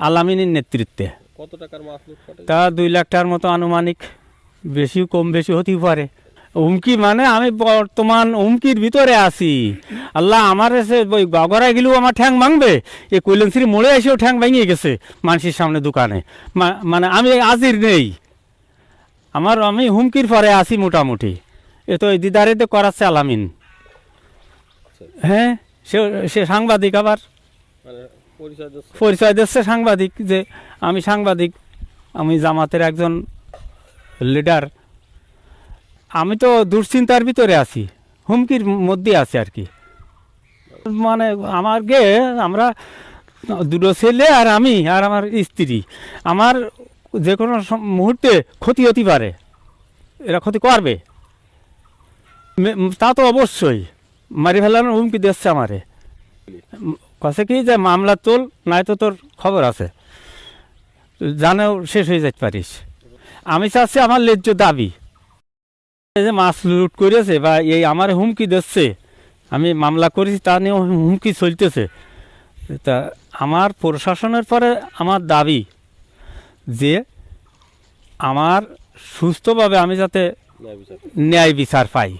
আলামিনের নেতৃত্বে। কত টাকার মাছ তা দুই লাখ টাকার মতো আনুমানিক বেশি কম বেশি হতেই পারে। হুমকি মানে আমি বর্তমান হুমকির ভিতরে আছি। আল্লাহ আমার এসে ওই গগরায় গেলেও আমার ঠ্যাং ভাঙবে। এই কৈলেন্সির মোড়ে এসেও ঠ্যাং ভেঙে গেছে মানুষের সামনে দোকানে। মানে আমি আজির নেই। আমার আমি হুমকির পরে আছি মোটামুটি। এ তো দিদারিতে করাচ্ছে আলামিন। হ্যাঁ সে সে সাংবাদিক আবার। মানে পরিচয় দিচ্ছে। সাংবাদিক যে আমি সাংবাদিক, আমি জামাতের একজন লিডার। আমি তো দুশ্চিন্তার ভিতরে আছি, হুমকির মধ্যে আছি আর কি। মানে আমার গে, আমরা দুটো ছেলে আর আমি আর আমার স্ত্রী। আমার যে কোনো মুহূর্তে ক্ষতি হতে পারে, এরা ক্ষতি করবে। তা তো অবশ্যই, মারি ফেলানোর হুমকি দিচ্ছে আমারে। কাছে কি যে মামলা তোল নাই তো তোর খবর আছে। জানেও শেষ হয়ে যেতে পারিস। আমি চাচ্ছি আমার লেজ্জ দাবি। যে মাছ লুট করেছে বা এই আমার হুমকি দিচ্ছে আমি মামলা করেছি তা নিয়েও হুমকি চলতেছে। তা আমার প্রশাসনের পরে আমার দাবি যে আমার সুস্থভাবে আমি যাতে ন্যায় বিচার পাই।